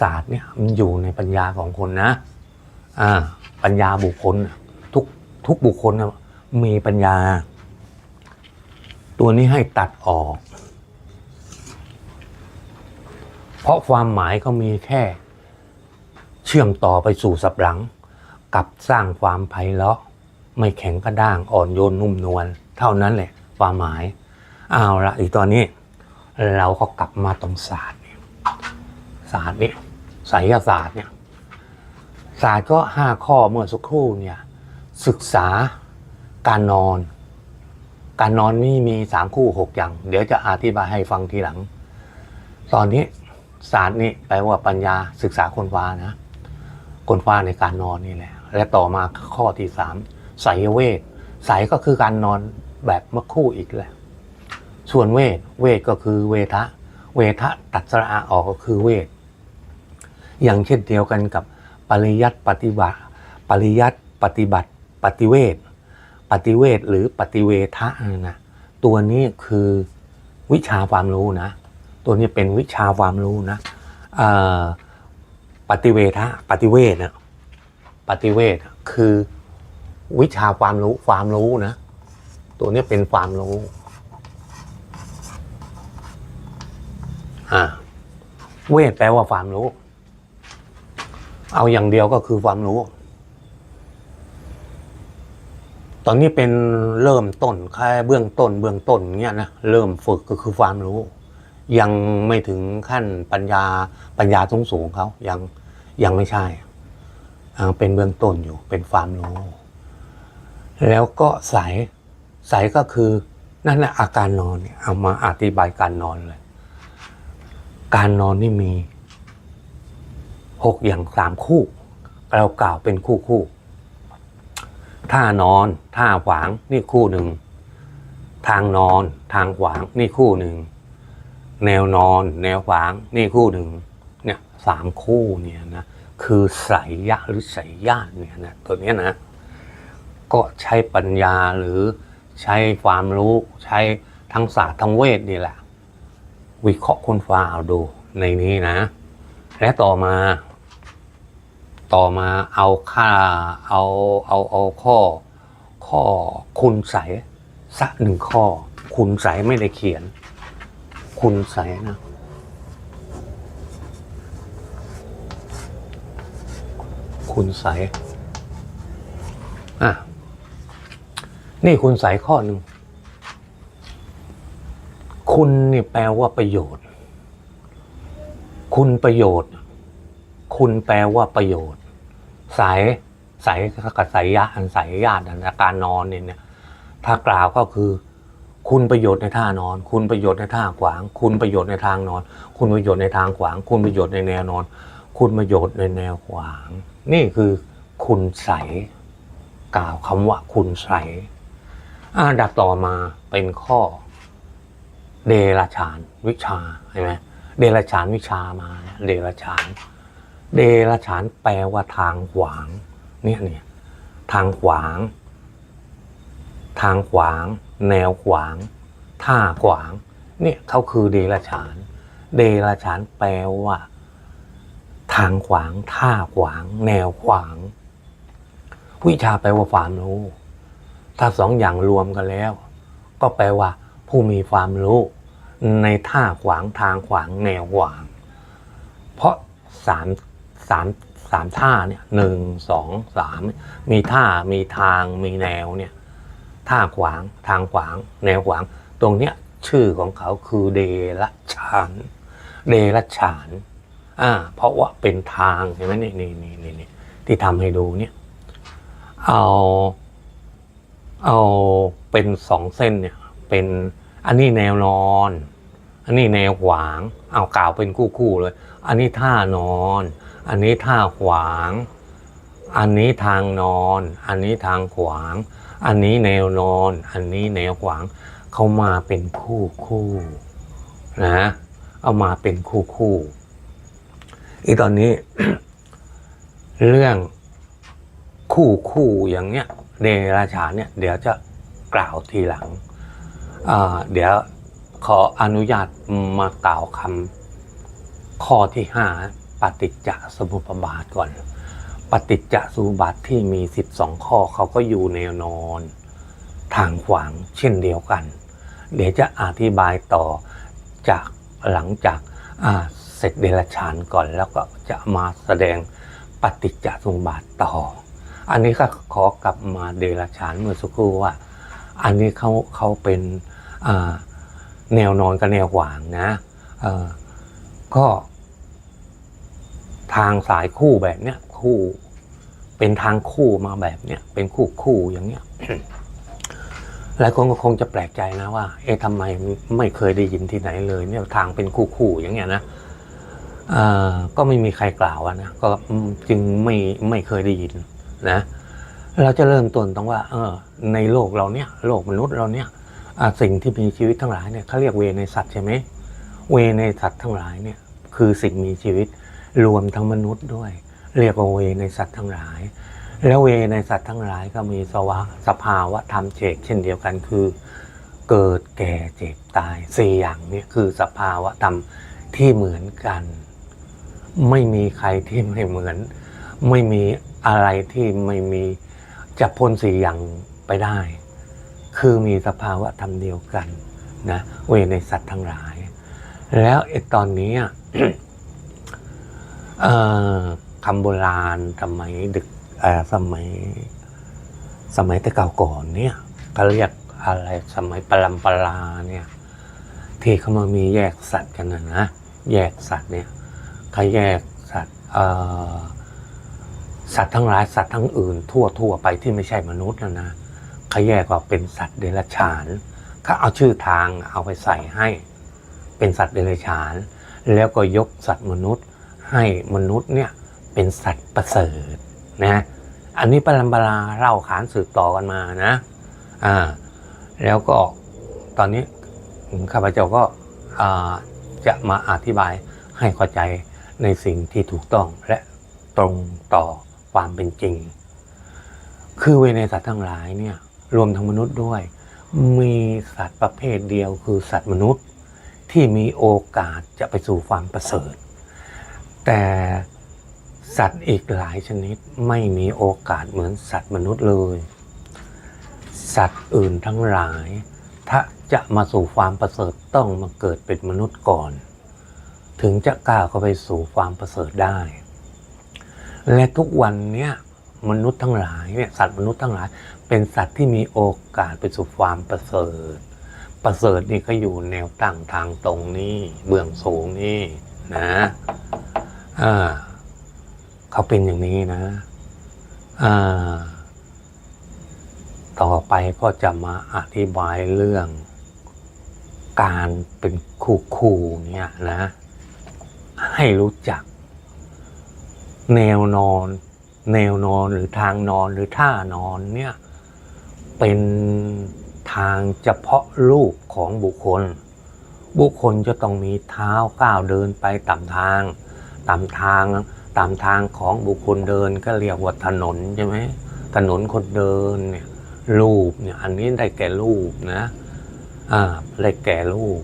ศาสตร์เนี่ยมันอยู่ในปัญญาของคนนะ อ่า ปัญญาบุคคลทุกทุกบุคคลนะมีปัญญา ตัวนี้ให้ตัดออก เพราะความหมายก็มีแค่ เชื่อมต่อไปสู่สับหลัง กับสร้างความไพเราะไม่แข็งกระด้างอ่อนโยนนุ่มนวลเท่านั้นแหละ ความหมายเอาละอีกตอนนี้ เราก็กลับมาตรงศาสตร์ศาสตร์เนี่ย ไสยศาสตร์เนี่ยศาสตร์ก็ห้าข้อเมื่อสักครู่เนี่ยศึกษาการนอน การนอนนี่มีสามคู่หกอย่าง เดี๋ยวจะอธิบายให้ฟังทีหลัง ตอนนี้ศาสตร์นี่แปลว่าปัญญาศึกษาคนฟ้านะคนฟ้าในการนอนนี่แหละและต่อมาข้อที่สามไสยเวทไสยก็คือการนอนแบบเมื่อคู่อีกแหละส่วนเวทเวทก็คือเวทะ เวทะตัดสระอาออกก็คือเวท อย่างเช่นเดียวกันกับปริยัติปฏิบัติ ปริยัติปฏิบัติ ปฏิเวทปฏิเวทหรือปฏิเวทะนะตัวนี้คือวิชาความรู้นะ ตัวนี้เป็นวิชาความรู้นะปฏิเวทะปฏิเวทนะปฏิเวทคือวิชาความรู้ความรู้นะ ตัวนี้เป็นความรู้อ่าเวทแปลว่าความรู้ เอาอย่างเดียวก็คือความรู้ ตอนนี้เป็นเริ่มต้นแค่เบื้องต้น เบื้องต้นเนี้ยนะเริ่มฝึกก็คือความรู้ ยังไม่ถึงขั้นปัญญาปัญญาสูงสูงเขายังยังไม่ใช่เป็นเบื้องต้นอยู่เป็นความรู้ แล้วก็ใสใสก็คือนั่นแหละอาการนอนเนี่ยเอามาอธิบายการนอนเลย การนอนนี่มี หกอย่างสามคู่ เรากล่าวเป็นคู่คู่ท่านอนท่าขวางนี่คู่หนึ่ง ทางนอนทางขวางนี่คู่หนึ่ง แนวนอน แนวขวางนี่คู่หนึ่งเนี่ยสามคู่เนี่ยนะคือไสยยะหรือไสยญาติเนี่ยนะตัวนี้นะ ก็ใช้ปัญญาหรือใช้ความรู้ใช้ทั้งศาสตร์ทั้งเวทนี่แหละ วิเคราะห์คนฟ้าเอาดูในนี้นะ และต่อมา ต่อมาเอาค่าเอาเอาเอาข้อ ข้อคุณใสสักหนึ่งข้อ คุณใสไม่ได้เขียน คุณใสนะ คุณใสอะนี่คุณใสข้อหนึ่งคุณนี่แปลว่าประโยชน์ คุณประโยชน์ คุณแปลว่าประโยชน์ สายสายกับสายยะอันสายญาติอันการนอนเนี่ยถ้ากล่าวก็คือ คุณประโยชน์ในท่านอน คุณประโยชน์ในท่าขวาง คุณประโยชน์ในทางนอน คุณประโยชน์ในทางขวาง คุณประโยชน์ในแนวนอน คุณประโยชน์ในแนวขวาง นี่คือคุณใสกล่าวคำว่าคุณใสอันดับต่อมาเป็นข้อ เดรฉานวิชาเห็นไหมเดรฉานวิชามาเดรฉาน เดรฉานแปลว่าทางขวาง เนี่ยเนี่ยทางขวาง ทางขวาง แนวขวาง ท่าขวาง เนี่ยเขาคือเดรฉาน เดรฉานแปลว่า ทางขวาง ท่าขวาง แนวขวาง วิชาแปลว่าความรู้ ถ้าสองอย่างรวมกันแล้ว ก็แปลว่า ผู้มีความรู้ ในท่าขวางทางขวาง แนวขวาง เพราะสาม สามสามท่าเนี่ยหนึ่งสองสามมีท่ามีทางมีแนวเนี่ยท่าขวางทางขวาง แนวขวาง ตรงเนี้ยชื่อของเขาคือเดรัจฉานเดรัจฉานอ่าเพราะว่าเป็นทางเห็นไหมนี่นี่นี่นี่นที่ทำให้ดูเนี่ยเอาเอาเป็นสองเส้นเนี่ยเป็นอันนี้แนวนอน อันนี้แนวขวาง เอากล่าวเป็นคู่คู่ๆเลย อันนี้ท่านอน อันนี้ท่าขวาง อันนี้ทางนอน อันนี้ทางขวาง อันนี้แนวนอน อันนี้แนวขวาง เขามาเป็นคู่คู่นะเอามาเป็นคู่คู่อีตอนนี้ เรื่องคู่คู่อย่างเนี้ยเดราชานเนี่ยเดี๋ยวจะกล่าวทีหลัง เดี๋ยวขออนุญาตมากล่าวคำข้อที่ห้า ปฏิจจสมุปบาทก่อน ปฏิจจสมุปบาทที่มี 12 ข้อเขาก็อยู่แนวนอน ทางขวางเช่นเดียวกัน เดี๋ยวจะอธิบายต่อจากหลังจากาเสร็จเดรัจฉานก่อนแล้วก็จะมาแสดงปฏิจจสมุปบาทต่อ อันนี้ก็ขอกลับมาเดรัจฉานเมื่อสักครู่ว่า อันนี้เขาเขาเป็นแนวนอนกับแนวขวางนะก็ ทางสายคู่แบบเนี้ยคู่ เป็นทางคู่มาแบบเนี้ยเป็นคู่คู่อย่างเนี้ยหลายคนก็คงจะแปลกใจนะว่า เอ๊ะทำไมไม่เคยได้ยินที่ไหนเลย เนี่ยทางเป็นคู่คู่อย่างเงี้ยนะอ่าก็ไม่มีใครกล่าวนะก็จึงไม่ไม่เคยได้ยินนะ เราจะเริ่มต้นต้องว่า เออ ในโลกเราเนี่ยโลกมนุษย์เราเนี่ยสิ่งที่มีชีวิตทั้งหลายเนี่ยเขาเรียกเวในสัตว์ใช่ไหมเวในสัตว์ทั้งหลายเนี่ย คือสิ่งมีชีวิต รวมทั้งมนุษย์ด้วย เรียกว่าเวในสัตว์ทั้งหลาย แล้วเวในสัตว์ทั้งหลายก็มีสวะสภาวะธรรมเจกเช่นเดียวกันคือ เกิดแก่เจ็บตายสี่อย่างนี้คือสภาวะธรรมที่เหมือนกัน ไม่มีใครที่ไม่เหมือน ไม่มีอะไรที่ไม่มีจะพ้นสี่อย่างไปได้ คือมีสภาวะธรรมเดียวกันนะเวในสัตว์ทั้งหลาย แล้วไอ้ตอนนี้ เอ่อคำโบราณสมัยดึกเอ่อสมัย สมัยแต่เก่าก่อนเนี่ยเขาเรียกอะไรสมัยปรัมปราเนี่ย ที่เขามามีแยกสัตว์กันนะนะแยกสัตว์เนี่ยเขาแยกสัตว์เอ่อสัตว์ทั้งหลายสัตว์ทั้งอื่น ทั่วทั่วไปที่ไม่ใช่มนุษย์นะนะเขาแยกว่าเป็นสัตว์เดรัจฉานเขาเอาชื่อทางเอาไปใส่ให้ เป็นสัตว์เดรัจฉาน แล้วก็ยกสัตว์มนุษย์ ให้มนุษย์เนี่ยเป็นสัตว์ประเสริฐนะอันนี้ปรัมปราเล่าขานสืบต่อกันมานะอ่าแล้วก็ตอนนี้ข้าพเจ้าก็อ่าจะมาอธิบายให้เข้าใจในสิ่งที่ถูกต้องและตรงต่อความเป็นจริง คือเวในสัตว์ทั้งหลายเนี่ยรวมทั้งมนุษย์ด้วย มีสัตว์ประเภทเดียวคือสัตว์มนุษย์ที่มีโอกาสจะไปสู่ความประเสริฐ แต่สัตว์อีกหลายชนิดไม่มีโอกาสเหมือนสัตว์มนุษย์เลย สัตว์อื่นทั้งหลาย ถ้าจะมาสู่ความประเสริฐต้องมาเกิดเป็นมนุษย์ก่อน ถึงจะกล้าเข้าไปสู่ความประเสริฐได้ และทุกวันเนี้ยมนุษย์ทั้งหลายเนี่ยสัตว์มนุษย์ทั้งหลาย เป็นสัตว์ที่มีโอกาสไปสู่ความประเสริฐ ประเสริฐนี่ก็อยู่แนวตั้งทางตรงนี้เบื้องสูงนี่นะ อ่าเขาเป็นอย่างนี้นะอ่าต่อไปก็จะมาอธิบายเรื่อง การเป็นคู่คู่เนี่ยนะ ให้รู้จัก แนวนอน แนวนอนหรือทางนอนหรือท่านอนเนี่ย เป็นทางเฉพาะรูปของบุคคล บุคคลจะต้องมีเท้าก้าวเดินไปตามทาง ตามทางตามทางของบุคคลเดินก็เรียกว่าถนนใช่ไหมถนนคนเดินเนี่ยรูปเนี่ยอันนี้ได้แก่รูปนะอ่าได้แก่รูป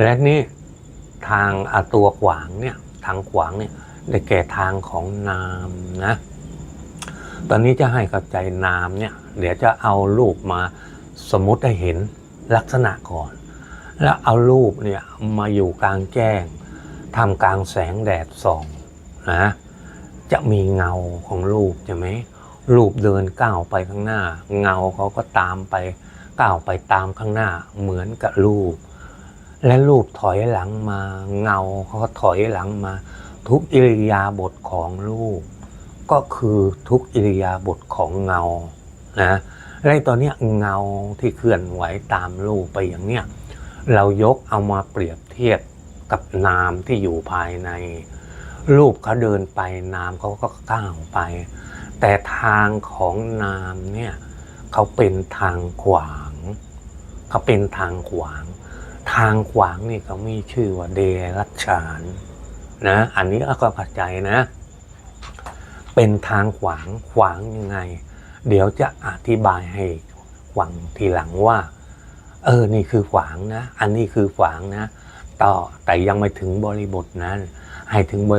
และนี่ทางอตัวขวางเนี่ยทางขวางเนี่ยได้แก่ทางของนามนะตอนนี้จะให้เข้าใจนามเนี่ยเดี๋ยวจะเอารูปมาสมมติให้เห็นลักษณะก่อน แล้วเอารูปเนี่ยมาอยู่กลางแจ้ง ทำกลางแสงแดดส่องนะจะมีเงาของรูปใช่ไหมรูปเดินก้าวไปข้างหน้า เงาเขาก็ตามไปก้าวไปตามข้างหน้าเหมือนกับรูป และรูปถอยหลังมา เงาเขาก็ถอยหลังมา ทุกอิริยาบถของรูป ก็คือทุกอิริยาบถของเงานะและตอนนี้เงาที่เคลื่อนไหวตามรูปไปอย่างเนี้ยเรายกเอามาเปรียบเทียบ กับนามที่อยู่ภายใน รูปเขาเดินไปนามเขาก็ก้าวไป แต่ทางของนามเนี่ยเขาเป็นทางขวางเขาเป็นทางขวาง ทางขวางนี่เขามีชื่อว่าเดรัจฉานนะอันนี้ก็เข้าใจนะ เป็นทางขวางขวางยังไง เดี๋ยวจะอธิบายให้ฟังทีหลังว่า เออ นี่คือขวางนะ อันนี้คือขวางนะ ต่อ แต่ยังไม่ถึงบริบทนั้น ให้ถึงบ